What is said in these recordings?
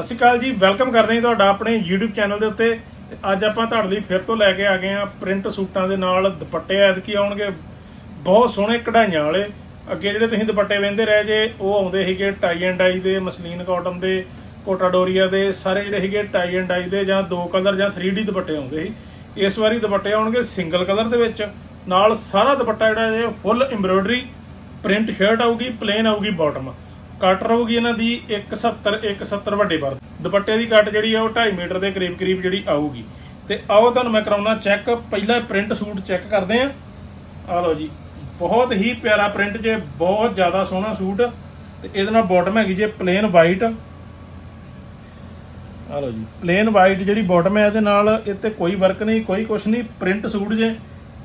ਸਤਿ ਸ਼੍ਰੀ ਅਕਾਲ ਜੀ, ਵੈਲਕਮ ਕਰਦੇ ਹਾਂ ਤੁਹਾਡਾ ਆਪਣੇ YouTube ਚੈਨਲ ਦੇ ਉੱਤੇ। ਅੱਜ ਆਪਾਂ ਤੁਹਾਡੇ ਲਈ ਫਿਰ ਤੋਂ ਲੈ ਕੇ ਆ ਗਏ ਆ ਪ੍ਰਿੰਟ ਸੂਟਾਂ ਦੇ ਨਾਲ ਦੁਪੱਟੇ ਐਤਕੀ ਆਉਣਗੇ। ਬਹੁਤ ਸੋਹਣੇ ਕਢਾਈਆਂ ਵਾਲੇ। ਅੱਗੇ ਜਿਹੜੇ ਤੁਸੀਂ ਦੁਪੱਟੇ ਵੇਂਦੇ ਰਹੇ ਜੇ, ਉਹ ਆਉਂਦੇ ਸੀਗੇ ਟਾਈ ਐਂਡ ਡਾਈ ਦੇ, ਮਸਲੀਨ ਕਾਟਨ ਦੇ ਕੋਟਾਡੋਰੀਆ ਦੇ, ਸਾਰੇ ਜਿਹੜੇ ਸੀਗੇ ਟਾਈ ਐਂਡ ਡਾਈ ਦੇ ਜਾਂ ਦੋ ਕਲਰ ਜਾਂ 3D ਦੁਪੱਟੇ ਆਉਂਦੇ ਸੀ। ਇਸ ਵਾਰੀ ਦੁਪੱਟੇ ਆਉਣਗੇ ਸਿੰਗਲ ਕਲਰ ਦੇ ਵਿੱਚ। ਨਾਲ ਸਾਰਾ ਦੁਪੱਟਾ ਜਿਹੜਾ ਇਹ ਫੁੱਲ ਐਮਬ੍ਰੋਇਡਰੀ ਪ੍ਰਿੰਟ ਸ਼ਰਟ ਆਊਗੀ ਪਲੇਨ ਆਊਗੀ ਬਾਟਮ ਕੱਟ ਰਹੂਗੀ ਇਹਨਾਂ ਦੀ 170 170 ਵੱਡੇ ਪਰ ਦੁਪੱਟੇ ਦੀ ਕੱਟ ਜਿਹੜੀ ਆ ਉਹ 2.5 ਮੀਟਰ ਦੇ ਕਰੀਬ ਕਰੀਬ ਜਿਹੜੀ ਆਊਗੀ। ਤੇ ਆਓ ਤੁਹਾਨੂੰ ਮੈਂ ਕਰਾਉਣਾ ਚੈੱਕ। ਪਹਿਲਾਂ ਪ੍ਰਿੰਟ ਸੂਟ ਚੈੱਕ ਕਰਦੇ ਆ। ਆ ਲਓ ਜੀ। ਬਹੁਤ ਹੀ ਪਿਆਰਾ ਪ੍ਰਿੰਟ ਜੇ, ਬਹੁਤ ਜ਼ਿਆਦਾ ਸੋਹਣਾ ਸੂਟ। ਤੇ ਇਹਦੇ ਨਾਲ ਬਾਟਮ ਹੈਗੀ ਜੇ ਪਲੇਨ ਵਾਈਟ ਆ ਲਓ ਜੀ। ਪਲੇਨ ਵਾਈਟ ਜਿਹੜੀ ਬਾਟਮ ਹੈ, ਇਹਦੇ ਨਾਲ ਇੱਥੇ ਕੋਈ ਵਰਕ ਨਹੀਂ, ਕੋਈ ਕੁਛ ਨਹੀਂ। ਪ੍ਰਿੰਟ ਸੂਟ ਜੇ,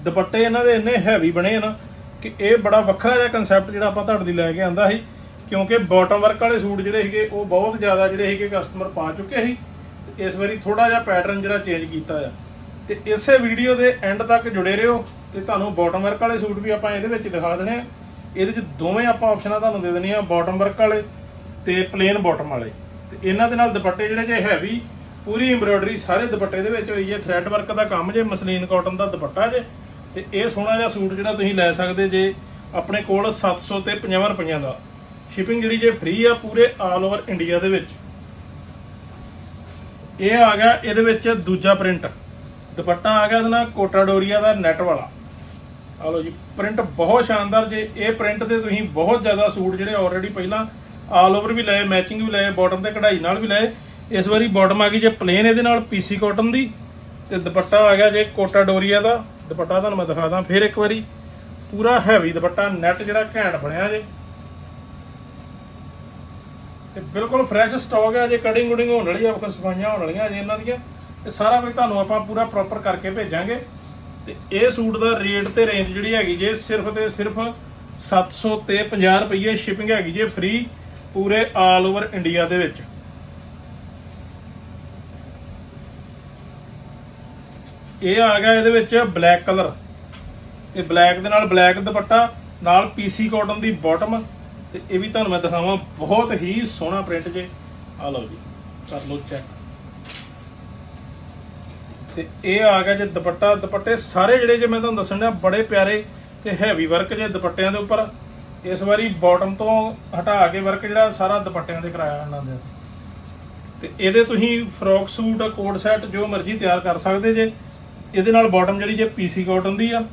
ਦੁਪੱਟੇ ਇਹਨਾਂ ਦੇ ਇੰਨੇ ਹੈਵੀ ਬਣੇ ਨਾ ਕਿ ਇਹ ਬੜਾ ਵੱਖਰਾ ਜਿਹਾ ਕਨਸੈਪਟ ਜਿਹੜਾ ਆਪਾਂ ਤੁਹਾਡੇ ਲਈ ਲੈ ਕੇ ਆਂਦਾ ਸੀ। ਕਿਉਂਕਿ ਬਾਟਮ ਵਰਕ ਵਾਲੇ ਸੂਟ ਜਿਹੜੇ ਸੀਗੇ, ਉਹ ਬਹੁਤ ਜ਼ਿਆਦਾ ਜਿਹੜੇ ਸੀਗੇ ਕਸਟਮਰ ਪਾ ਚੁੱਕੇ ਸੀ। ਤੇ ਇਸ ਵਾਰੀ ਥੋੜਾ ਜਿਹਾ ਪੈਟਰਨ ਜਿਹੜਾ ਚੇਂਜ ਕੀਤਾ ਆ। ਤੇ ਇਸੇ ਵੀਡੀਓ ਦੇ ਐਂਡ ਤੱਕ ਜੁੜੇ ਰਹੋ ਤੇ ਤੁਹਾਨੂੰ ਬਾਟਮ ਵਰਕ ਵਾਲੇ ਸੂਟ ਵੀ ਆਪਾਂ ਇਹਦੇ ਵਿੱਚ ਦਿਖਾ ਦੇਣੇ ਆ। ਇਹਦੇ ਚ ਦੋਵੇਂ ਆਪਾਂ ਆਪਸ਼ਨਾਂ ਤੁਹਾਨੂੰ ਦੇ ਦੇਣੀਆਂ ਬਾਟਮ ਵਰਕ ਵਾਲੇ ਤੇ ਪਲੇਨ ਬਾਟਮ ਵਾਲੇ। ਤੇ ਇਹਨਾਂ ਦੇ ਨਾਲ ਦੁਪੱਟੇ ਜਿਹੜੇ ਜੇ ਹੈਵੀ ਪੂਰੀ ਐਮਬ੍ਰੋਇਡਰੀ ਸਾਰੇ ਦੁਪੱਟੇ ਦੇ ਵਿੱਚ ਹੋਈ ਹੈ। ਥ੍ਰੈਡ ਵਰਕ ਦਾ ਕੰਮ ਜੇ ਮਸਲੀਨ ਕਾਟਨ ਦਾ ਦੁਪੱਟਾ ਜੇ। ਤੇ ਇਹ ਸੋਹਣਾ ਜਿਹਾ ਸੂਟ ਜਿਹੜਾ ਤੁਸੀਂ ਲੈ ਸਕਦੇ ਜੇ ਆਪਣੇ ਕੋਲ 700 ਤੇ 50 ਰੁਪਈਆਂ ਦਾ। ਸ਼ਿਪਿੰਗ ਜਿਹੜੀ ਜੇ ਫ੍ਰੀ ਆ ਪੂਰੇ ਆਲ ਓਵਰ ਇੰਡੀਆ ਦੇ ਵਿੱਚ, ਇਹ ਆ ਗਿਆ ਇਹਦੇ ਵਿੱਚ ਦੂਜਾ ਪ੍ਰਿੰਟ। ਦੁਪੱਟਾ ਆ ਗਿਆ ਇਹਦੇ ਨਾਲ ਕੋਟਾ ਡੋਰੀਆ ਦਾ ਨੈਟ ਵਾਲਾ। ਆ ਲਓ ਜੀ, ਪ੍ਰਿੰਟ ਬਹੁਤ ਸ਼ਾਨਦਾਰ ਜੇ ਇਹ ਪ੍ਰਿੰਟ ਤੇ ਤੁਸੀਂ ਬਹੁਤ ਜ਼ਿਆਦਾ ਸੂਟ ਜਿਹੜੇ ਆਲਰੇਡੀ ਪਹਿਲਾਂ ਆਲ ਓਵਰ ਵੀ ਲਏ ਮੈਚਿੰਗ ਵੀ ਲਏ ਬਾਟਮ ਤੇ ਕਢਾਈ ਨਾਲ ਵੀ ਲਏ, ਇਸ ਵਾਰੀ ਬਾਟਮ ਆ ਗਈ ਜੇ ਪਲੇਨ ਇਹਦੇ ਨਾਲ ਪੀਸੀ ਕਾਟਨ ਦੀ, ਤੇ ਦੁਪੱਟਾ ਆ ਗਿਆ ਜੇ ਕੋਟਾ ਡੋਰੀਆ ਦਾ। ਦੁਪੱਟਾ ਤੁਹਾਨੂੰ ਮੈਂ ਦਿਖਾਦਾ ਫਿਰ ਇੱਕ ਵਾਰੀ। ਪੂਰਾ ਹੈਵੀ ਦੁਪੱਟਾ ਨੈਟ ਜਿਹੜਾ ਘੈਂਟ ਬਣਿਆ ਜੇ। ਤੇ ਬਿਲਕੁਲ ਫਰੈਸ਼ ਸਟਾਕ ਹੈ ਜੇ ਕਟਿੰਗ ਕੁਡਿੰਗ ਹੋਣ ਵਾਲੀ ਆ ਕੋਈ ਸਫਾਈਆਂ ਹੋਣ ਵਾਲੀਆਂ ਜੇ ਇਹਨਾਂ ਦੀਆਂ, ਇਹ ਸਾਰਾ ਕੁਝ ਤੁਹਾਨੂੰ ਆਪਾਂ ਪੂਰਾ ਪ੍ਰੋਪਰ ਕਰਕੇ ਭੇਜਾਂਗੇ। ਤੇ ਇਹ ਸੂਟ ਦਾ ਰੇਟ ਤੇ ਰੇਂਜ ਜਿਹੜੀ ਹੈਗੀ ਜੇ ਸਿਰਫ ਤੇ ਸਿਰਫ 700 ਤੇ 50 ਰੁਪਏ ਸ਼ਿਪਿੰਗ ਹੈਗੀ ਜੇ ਫ੍ਰੀ ਪੂਰੇ ਆਲ ਓਵਰ ਇੰਡੀਆ ਦੇ ਵਿੱਚ। ਇਹ ਆ ਗਿਆ ਇਹਦੇ ਵਿੱਚ ਬਲੈਕ ਕਲਰ ਤੇ ਬਲੈਕ ਦੇ ਨਾਲ ਬਲੈਕ ਦੁਪੱਟਾ, ਨਾਲ ਪੀਸੀ ਕਾਟਨ ਦੀ ਬਾਟਮ ਤੇ ਇਹ ਵੀ ਤੁਹਾਨੂੰ ਮੈਂ ਦਿਖਾਵਾਂ, ਬਹੁਤ ਹੀ ਸੋਹਣਾ ਪ੍ਰਿੰਟ ਜੇ। ਆ ਲਓ ਜੀ ਕਰ ਲਓ ਚੈੱਕ ਤੇ ਇਹ ਆ ਗਿਆ ਜੇ ਦੁਪੱਟਾ, ਦੁਪੱਟੇ ਸਾਰੇ ਜਿਹੜੇ ਜੇ ਮੈਂ ਤੁਹਾਨੂੰ ਦੱਸਣ ਡਿਆ, ਬੜੇ ਪਿਆਰੇ ਤੇ ਹੈਵੀ ਵਰਕ ਜੇ ਦੁਪੱਟਿਆਂ ਦੇ ਉੱਪਰ। ਇਸ ਵਾਰੀ ਬਾਟਮ ਤੋਂ ਹਟਾ ਕੇ ਵਰਕ ਜਿਹੜਾ, ਸਾਰਾ ਦੁਪੱਟਿਆਂ ਤੇ ਕਰਾਇਆ ਇਹਨਾਂ ਦੇ। ਤੇ ਇਹਦੇ ਤੁਸੀਂ ਫਰੋਕ ਸੂਟ ਕੋਟ ਸੈਟ ਜੋ ਮਰਜ਼ੀ ਤਿਆਰ ਕਰ ਸਕਦੇ ਜੇ। ਇਹਦੇ ਨਾਲ ਬਾਟਮ ਜਿਹੜੀ ਜੇ ਪੀਸੀ ਕਾਟਨ ਦੀ ਆ,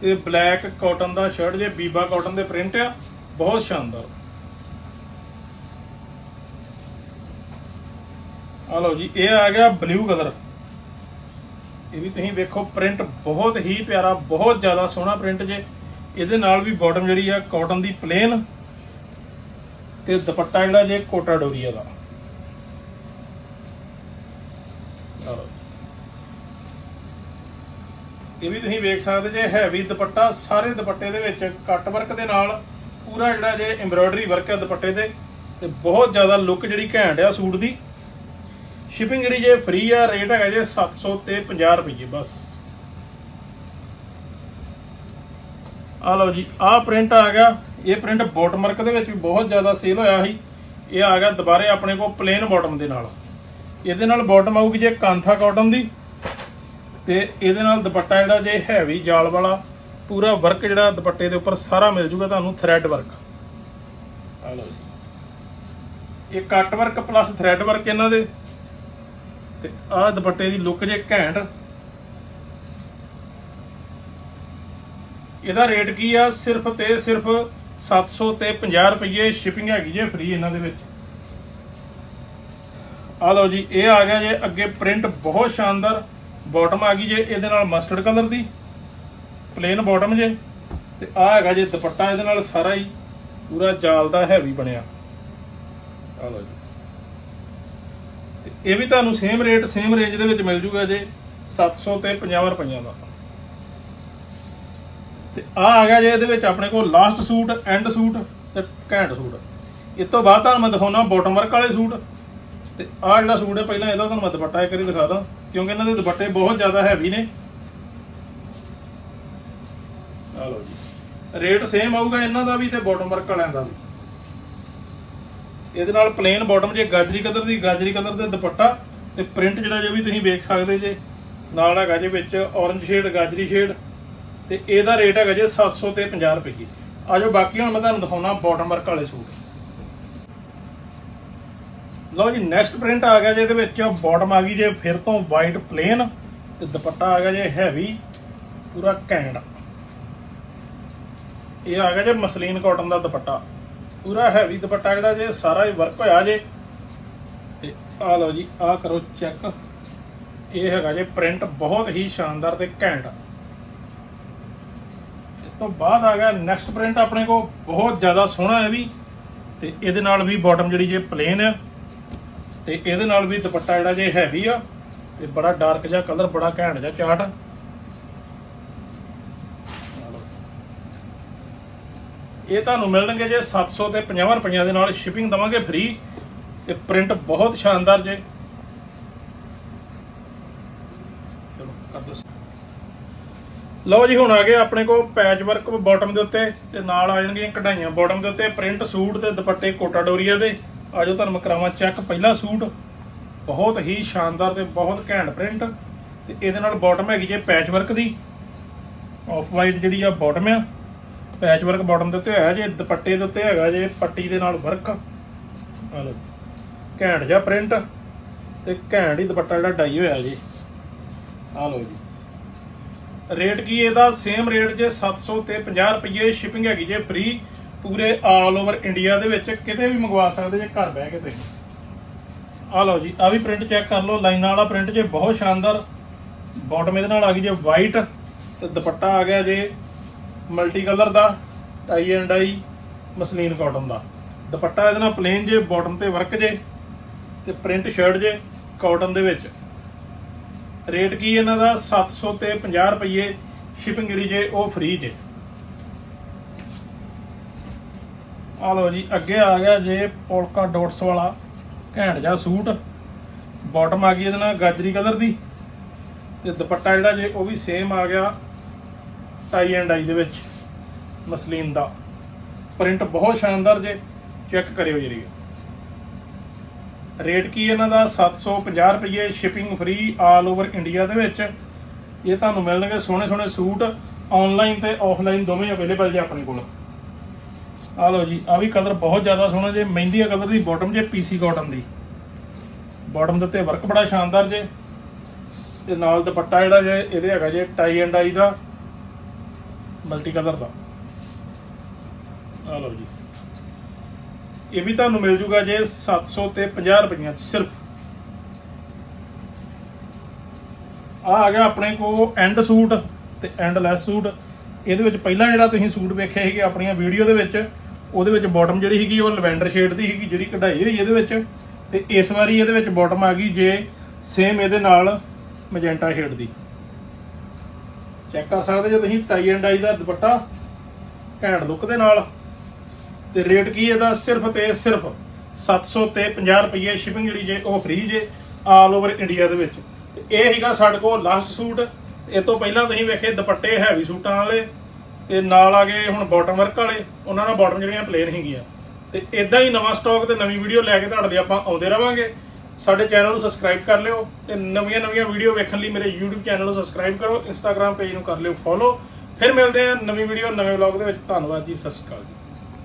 ਤੇ ਬਲੈਕ ਕਾਟਨ ਦਾ ਸ਼ਰਟ ਜੇ ਬੀਬਾ ਕਾਟਨ ਦੇ ਪ੍ਰਿੰਟ ਆ। ਬਹੁਤ ਸ਼ਾਨਦਾਰ। ਆ ਲਓ ਜੀ, ਇਹ ਆ ਗਿਆ ਬਲੂ ਕਲਰ ਇਹ ਵੀ ਤੁਸੀਂ ਵੇਖੋ ਪ੍ਰਿੰਟ ਬਹੁਤ ਹੀ ਪਿਆਰਾ, ਬਹੁਤ ਜ਼ਿਆਦਾ ਸੋਹਣਾ ਪ੍ਰਿੰਟ ਜੇ। ਇਹਦੇ ਨਾਲ ਵੀ ਬਾਟਮ ਜਿਹੜੀ ਆ ਕਾਟਨ ਦੀ ਪਲੇਨ ਤੇ ਦੁਪੱਟਾ ਜਿਹੜਾ ਜੇ, ਕੋਟਾ ਡੋਰੀਆ ਦਾ। ਇਹ ਵੀ ਤੁਸੀਂ ਵੇਖ ਸਕਦੇ ਜੇ ਹੈਵੀ ਦੁਪੱਟਾ, ਸਾਰੇ ਦੁਪੱਟੇ ਦੇ ਵਿੱਚ ਕੱਟ ਵਰਕ ਦੇ ਨਾਲ। ਪੂਰਾ ਜਿਹੜਾ ਜੇ ਐਮਬ੍ਰੋਇਡਰੀ ਵਰਕ ਹੈ ਦੁਪੱਟੇ ਤੇ ਤੇ ਬਹੁਤ ਜ਼ਿਆਦਾ ਲੁੱਕ ਜਿਹੜੀ ਘੈਂਟ ਆ ਸੂਟ ਦੀ। ਸ਼ਿਪਿੰਗ ਜਿਹੜੀ ਜੇ ਫ੍ਰੀ ਆ ਰੇਟ ਹੈਗਾ ਜੇ 700 ਤੇ 50 ਰੁਪਏ ਬਸ। ਆ ਲਓ ਜੀ, ਆਹ ਪ੍ਰਿੰਟ ਆ ਗਿਆ। ਇਹ ਪ੍ਰਿੰਟ ਬੋਟਮ ਵਰਕ ਦੇ ਵਿੱਚ ਵੀ ਬਹੁਤ ਜ਼ਿਆਦਾ ਸੇਲ ਹੋਇਆ ਸੀ। ਇਹ ਆ ਗਿਆ ਦੁਬਾਰੇ ਆਪਣੇ ਕੋਲ ਪਲੇਨ ਬਾਟਮ ਦੇ ਨਾਲ। ਇਹਦੇ ਨਾਲ ਬਾਟਮ ਆਊਗੀ ਜੇ ਕਾਂਥਾ ਕਾਟਨ ਦੀ, ਤੇ ਇਹਦੇ ਨਾਲ ਦੁਪੱਟਾ ਜਿਹੜਾ ਜੇ ਹੈਵੀ ਜਾਲ ਵਾਲਾ ਪੂਰਾ ਵਰਕ ਜਿਹੜਾ ਦੁਪੱਟੇ ਦੇ ਉੱਪਰ ਸਾਰਾ ਮਿਲ ਜੂਗਾ ਤੁਹਾਨੂੰ ਥ੍ਰੈਡ ਵਰਕ ਆ ਲਓ ਜੀ। ਇਹ cut work plus thread work ਇਹਨਾਂ ਦੇ। ਤੇ ਆਹ ਦੁਪੱਟੇ ਦੀ ਲੁੱਕ ਜੇ ਘੈਂਟ। ਇਹਦਾ ਰੇਟ ਕੀ ਆ? ਸਿਰਫ ਤੇ ਸਿਰਫ 700 ਤੇ 50 ਰੁਪਏ ਸ਼ਿਪਿੰਗ ਹੈਗੀ ਜੇ ਫ੍ਰੀ ਇਹਨਾਂ ਦੇ ਵਿੱਚ। ਆ ਲਓ ਜੀ ਇਹ ਆ ਗਿਆ ਜੇ ਅੱਗੇ ਪ੍ਰਿੰਟ ਬਹੁਤ ਸ਼ਾਨਦਾਰ ਬਾਟਮ ਆ ਗਈ ਜੇ ਇਹਦੇ ਨਾਲ ਮਸਟਰਡ ਕਲਰ ਦੀ। ਪਲੇਨ ਬਾਟਮ ਜੇ, ਤੇ ਆ ਹੈਗਾ ਜੇ ਦੁਪੱਟਾ, ਇਹਦੇ ਨਾਲ ਸਾਰਾ ਹੀ ਪੂਰਾ ਜਾਲ ਦਾ ਹੈਵੀ ਬਣਿਆ। ਆ ਲਓ ਜੀ। ਤੇ ਇਹ ਵੀ ਤੁਹਾਨੂੰ ਸੇਮ ਰੇਟ ਸੇਮ ਰੇਂਜ ਦੇ ਵਿੱਚ ਮਿਲ ਜੂਗਾ ਜੇ 700 ਤੇ 50 ਰੁਪਈਆ ਦਾ। ਤੇ ਆ ਆ ਗਿਆ ਜੇ ਇਹਦੇ ਵਿੱਚ ਆਪਣੇ ਕੋਲ ਲਾਸਟ ਸੂਟ ਐਂਡ ਸੂਟ ਤੇ ਘੈਂਟ ਸੂਟ। ਇਸ ਤੋਂ ਬਾਅਦ ਤੁਹਾਨੂੰ ਮੈਂ ਦਿਖਾਉਣਾ ਬਾਟਮ ਵਰਕ ਵਾਲੇ ਸੂਟ। ਤੇ ਆ ਜਿਹੜਾ ਸੂਟ ਹੈ, ਪਹਿਲਾਂ ਇਹਦਾ ਤੁਹਾਨੂੰ ਮੈਂ ਦੁਪੱਟਾ ਇੱਕ ਵਾਰੀ ਦਿਖਾ ਦਾਂ, ਕਿਉਂਕਿ ਇਹਨਾਂ ਦੇ ਦੁਪੱਟੇ ਬਹੁਤ ਜ਼ਿਆਦਾ ਹੈਵੀ ਨੇ। ਆ ਲਓ ਜੀ। ਰੇਟ ਸੇਮ ਆਊਗਾ ਇਹਨਾਂ ਦਾ ਵੀ ਤੇ ਬਾਟਮ ਵਰਕ ਵਾਲਿਆਂ ਦਾ ਵੀ। ਇਹਦੇ ਨਾਲ ਪਲੇਨ ਬਾਟਮ ਜੇ ਗਾਜਰੀ ਕਲਰ ਦੀ, ਗਾਜਰੀ ਕਲਰ ਦੇ ਦੁਪੱਟਾ ਤੇ ਪ੍ਰਿੰਟ ਜਿਹੜਾ ਜੇ ਵੀ ਤੁਸੀਂ ਵੇਖ ਸਕਦੇ ਜੇ, ਨਾਲ ਹੈਗਾ ਜੇ ਵਿੱਚ ਔਰੰਜ ਸ਼ੇਡ ਗਾਜਰੀ ਸ਼ੇਡ ਤੇ ਇਹਦਾ ਰੇਟ ਹੈਗਾ ਜੇ 700 ਤੇ 50 ਰੁਪਏ। ਦੀ ਆਜੋ ਬਾਕੀ ਹੁਣ ਮੈਂ ਤੁਹਾਨੂੰ ਦਿਖਾਉਣਾ ਬਾਟਮ ਵਰਕ ਵਾਲੇ ਸੂਟ। ਲਓ ਜੀ ਨੈਕਸਟ ਪ੍ਰਿੰਟ ਆ ਗਿਆ ਜੇ ਇਹਦੇ ਵਿੱਚ ਬਾਟਮ ਆ ਗਈ ਜੇ, ਫਿਰ ਤੋਂ ਵਾਈਟ ਪਲੇਨ ਤੇ ਦੁਪੱਟਾ ਆ ਗਿਆ ਜੇ ਹੈਵੀ ਪੂਰਾ ਘੈਂਟ। ਇਹ ਆ ਗਿਆ ਜੇ ਮਸਲੀਨ ਕਾਟਨ ਦਾ ਦੁਪੱਟਾ। ਪੂਰਾ ਹੈਵੀ ਦੁਪੱਟਾ ਜਿਹੜਾ ਜੇ, ਸਾਰਾ ਹੀ ਵਰਕ ਹੋਇਆ ਜੇ। ਤੇ ਆ ਲਓ ਜੀ ਆ ਕਰੋ ਚੈੱਕ ਇਹ ਹੈਗਾ ਜੇ ਪ੍ਰਿੰਟ ਬਹੁਤ ਹੀ ਸ਼ਾਨਦਾਰ ਤੇ ਘੈਂਟ। ਇਸ ਤੋਂ ਬਾਅਦ ਆ ਗਿਆ ਨੈਕਸਟ ਪ੍ਰਿੰਟ ਆਪਣੇ ਕੋ ਬਹੁਤ ਜ਼ਿਆਦਾ ਸੋਹਣਾ ਹੈ ਵੀ। ਤੇ ਇਹਦੇ ਨਾਲ ਵੀ ਬਾਟਮ ਜਿਹੜੀ ਜੇ ਪਲੇਨ ਹੈ। ਤੇ ਇਹਦੇ ਨਾਲ ਵੀ ਦੁਪੱਟਾ ਜਿਹੜਾ ਜੇ ਹੈਵੀ ਆ। ਤੇ ਬੜਾ ਡਾਰਕ ਜਿਹਾ ਕਲਰ ਬੜਾ ਘੈਂਟ ਜਿਹਾ ਚਾਟ ਇਹ ਤੁਹਾਨੂੰ ਮਿਲਣਗੇ ਜੇ 700 ਤੇ 50 ਰੁਪਈਆਂ ਦੇ ਨਾਲ ਸ਼ਿਪਿੰਗ ਦਵਾਂਗੇ ਫ੍ਰੀ ਤੇ ਪ੍ਰਿੰਟ ਬਹੁਤ ਸ਼ਾਨਦਾਰ ਜੇ। ਚਲੋ, ਕਰ ਦੋ ਲਓ ਜੀ, ਹੁਣ ਆ ਗਏ ਆਪਣੇ ਕੋਲ ਪੈਚ ਵਰਕ ਬਾਟਮ ਦੇ ਉੱਤੇ ਤੇ ਨਾਲ ਆ ਜਾਣਗੀਆਂ ਕਢਾਈਆਂ ਬਾਟਮ ਦੇ ਉੱਤੇ ਪ੍ਰਿੰਟ ਸੂਟ ਤੇ ਦੁਪੱਟੇ ਕੋਟਾ ਡੋਰੀਆ ਦੇ ਆਜੋ ਤੁਹਾਨੂੰ ਮੈਂ ਕਰਾਵਾਂ ਚੈੱਕ ਪਹਿਲਾ ਸੂਟ। ਬਹੁਤ ਹੀ ਸ਼ਾਨਦਾਰ ਤੇ ਬਹੁਤ ਘੈਂਟ ਪ੍ਰਿੰਟ ਤੇ ਇਹਦੇ ਨਾਲ ਬਾਟਮ ਹੈਗੀ ਜੇ ਪੈਚ ਵਰਕ ਦੀ। ਆਫ ਵਾਈਟ ਜਿਹੜੀ ਆ ਬਾਟਮ ਆ। ਪੈਚ ਵਰਕ ਬਾਟਮ ਦੇ ਉੱਤੇ ਹੋਇਆ ਜੇ ਦੁਪੱਟੇ ਦੇ ਉੱਤੇ ਹੈਗਾ, ਜੇ ਪੱਟੀ ਦੇ ਨਾਲ ਵਰਕ ਆ ਲਓ, ਘੈਂਟ ਜਿਹਾ ਪ੍ਰਿੰਟ ਤੇ ਘੈਂਟ ਹੀ ਦੁਪੱਟਾ ਜਿਹੜਾ ਡਾਈ ਹੋਇਆ ਜੀ। ਆ ਲਓ ਜੀ। ਰੇਟ ਕੀ ਇਹਦਾ? ਸੇਮ ਰੇਟ ਜੇ 700 ਤੇ 50 ਰੁਪਏ ਸ਼ਿਪਿੰਗ ਹੈਗੀ ਜੇ ਫ੍ਰੀ ਪੂਰੇ ਆਲ ਓਵਰ ਇੰਡੀਆ ਦੇ ਵਿੱਚ ਕਿਤੇ ਵੀ ਮੰਗਵਾ ਸਕਦੇ ਜੇ, ਘਰ ਬਹਿ ਕੇ ਤੁਸੀਂ। ਆ ਲਓ ਜੀ ਆ ਵੀ ਪ੍ਰਿੰਟ ਚੈੱਕ ਕਰ ਲਓ, ਲਾਈਨਾਂ ਵਾਲਾ ਪ੍ਰਿੰਟ ਜੇ ਬਹੁਤ ਸ਼ਾਨਦਾਰ ਬਾਟਮ ਇਹਦੇ ਨਾਲ ਆ ਗਈ ਜੇ ਵਾਈਟ ਤੇ ਦੁਪੱਟਾ ਆ ਗਿਆ ਜੇ multi colour the, tie and dye muslin cotton ਦਾ। ਦੁਪੱਟਾ ਇਹਦੇ ਨਾਲ ਪਲੇਨ ਜੇ ਬਾਟਮ ਤੇ ਵਰਕ ਜੇ, ਤੇ ਪ੍ਰਿੰਟ ਸ਼ਰਟ ਜੇ ਕਾਟਨ ਦੇ ਵਿੱਚ। ਰੇਟ ਕੀ ਇਹਨਾਂ ਦਾ? 700 ਤੇ 50 ਰੁਪਏ ਸ਼ਿਪਿੰਗ ਜਿਹੜੀ ਜੇ, ਉਹ ਫ੍ਰੀ ਜੇ। ਆ ਲਓ ਜੀ, ਅੱਗੇ ਆ ਗਿਆ ਜੇ ਪੋਲਕਾ ਡੋਟਸ ਵਾਲਾ, ਘੈਂਟ ਜਿਹਾ ਸੂਟ। ਬਾਟਮ ਆ ਗਈ ਇਹਦੇ ਨਾਲ ਗਾਜਰੀ ਕਲਰ ਦੀ। ਤੇ ਦੁਪੱਟਾ ਜਿਹੜਾ ਜੇ, ਉਹ ਵੀ ਸੇਮ ਆ ਗਿਆ। ਟਾਈ ਐਂਡ ਆਈ ਦੇ ਵਿੱਚ ਮਸਲੀਨ ਦਾ। ਪ੍ਰਿੰਟ ਬਹੁਤ ਸ਼ਾਨਦਾਰ ਜੇ, ਚੈੱਕ ਕਰਿਓ ਜਰੀ ਰੇਟ। ਕੀ ਇਹਨਾਂ ਦਾ? 750 ਰੁਪਏ shipping free all over India ਦੇ ਵਿੱਚ। ਇਹ ਤੁਹਾਨੂੰ ਮਿਲਣਗੇ ਸੋਹਣੇ ਸੋਹਣੇ ਸੂਟ ਆਨਲਾਈਨ ਤੇ ਆਫਲਾਈਨ ਦੋਵੇਂ ਅਵੇਲੇਬਲ ਜੇ ਆਪਣੇ ਕੋਲ। ਆ ਲਓ ਜੀ ਆ ਵੀ ਕਲਰ ਬਹੁਤ ਜ਼ਿਆਦਾ ਸੋਹਣਾ ਜੇ, ਮਹਿੰਦੀ ਕਲਰ ਦੀ ਬਾਟਮ ਜੇ ਪੀਸੀ ਕਾਟਨ ਦੀ। ਬਾਟਮ ਦੇ ਉੱਤੇ ਵਰਕ ਬੜਾ ਸ਼ਾਨਦਾਰ ਜੇ। ਤੇ ਨਾਲ ਦੁਪੱਟਾ ਜਿਹੜਾ ਜੇ, ਇਹਦੇ ਹੈਗਾ ਜੇ, ਟਾਈ ਐਂਡ ਆਈ ਦਾ। ਮਲਟੀ ਕਲਰ ਦਾ। ਆ ਲਓ ਜੀ। ਇਹ ਵੀ ਤੁਹਾਨੂੰ ਮਿਲ ਜੂਗਾ ਜੇ 700 ਤੇ 50 ਰੁਪਈਆਂ ਚ ਸਿਰਫ। ਆ ਆ ਗਿਆ ਆਪਣੇ ਕੋ ਐਂਡ ਸੂਟ ਤੇ ਐਂਡ ਲੈਸ ਸੂਟ। ਇਹਦੇ ਵਿੱਚ ਪਹਿਲਾਂ ਜਿਹੜਾ ਤੁਸੀਂ ਸੂਟ ਵੇਖਿਆ ਸੀਗੇ ਆਪਣੀਆਂ ਵੀਡੀਓ ਦੇ ਵਿੱਚ, ਉਹਦੇ ਵਿੱਚ ਬਾਟਮ ਜਿਹੜੀ ਸੀਗੀ ਉਹ ਲਵੈਂਡਰ ਸ਼ੇਡ ਦੀ ਸੀਗੀ, ਜਿਹੜੀ ਕਢਾਈ ਹੋਈ ਇਹਦੇ ਵਿੱਚ। ਤੇ ਇਸ ਵਾਰੀ ਇਹਦੇ ਵਿੱਚ ਬਾਟਮ ਆ ਗਈ ਜੇ ਸੇਮ ਇਹਦੇ ਨਾਲ ਮੈਜੈਂਟਾ ਸ਼ੇਡ ਦੀ। ਚੈੱਕ ਕਰ ਸਕਦੇ ਜੇ ਤੁਸੀਂ ਟਾਈ ਐਂਡ ਡਾਈ ਦਾ ਦੁਪੱਟਾ ਘੈਂਟ ਲੁੱਕ ਦੇ ਨਾਲ। ਤੇ ਰੇਟ ਕੀ ਇਹਦਾ? ਸਿਰਫ ਤੇ ਸਿਰਫ 700 ਤੇ 50 ਰੁਪਏ ਸ਼ਿਪਿੰਗ ਜਿਹੜੀ ਜੇ ਉਹ ਫ੍ਰੀ ਜੇ ਆਲ ਓਵਰ ਇੰਡੀਆ ਦੇ ਵਿੱਚ। ਤੇ ਇਹ ਹੈਗਾ ਸਾਡੇ ਕੋਲ ਲਾਸਟ ਸੂਟ। ਇਹ ਤੋਂ ਪਹਿਲਾਂ ਤੁਸੀਂ ਵੇਖੇ ਦੁਪੱਟੇ ਹੈਵੀ ਸੂਟਾਂ ਵਾਲੇ, ਤੇ ਨਾਲ ਆ ਗਏ ਹੁਣ ਬਾਟਮ ਵਰਕ ਵਾਲੇ। ਉਹਨਾਂ ਦਾ ਬਾਟਮ ਜਿਹੜੀਆਂ ਪਲੇਨ ਹੈਗੀਆਂ ਤੇ ਇਦਾਂ ਹੀ ਨਵਾਂ ਸਟਾਕ ਤੇ ਨਵੀਂ ਵੀਡੀਓ ਲੈ ਕੇ ਤੁਹਾਡੇ ਆਪਾਂ ਆਉਂਦੇ ਰਵਾਂਗੇ। ਸਾਡੇ ਚੈਨਲ ਨੂੰ ਸਬਸਕ੍ਰਾਈਬ ਕਰ ਲਿਓ ਤੇ ਨਵੀਆਂ ਨਵੀਆਂ ਵੀਡੀਓ ਵੇਖਣ ਲਈ ਮੇਰੇ YouTube ਚੈਨਲ ਨੂੰ ਸਬਸਕ੍ਰਾਈਬ ਕਰੋ, Instagram ਪੇਜ ਨੂੰ ਕਰ ਲਿਓ ਫੋਲੋ ਫਿਰ ਮਿਲਦੇ ਹਾਂ ਨਵੀਂ ਵੀਡੀਓ ਨਵੇਂ ਵਲੌਗ ਦੇ ਵਿੱਚ। ਧੰਨਵਾਦ ਜੀ, ਸਤਿ ਸ਼੍ਰੀ ਅਕਾਲ ਜੀ।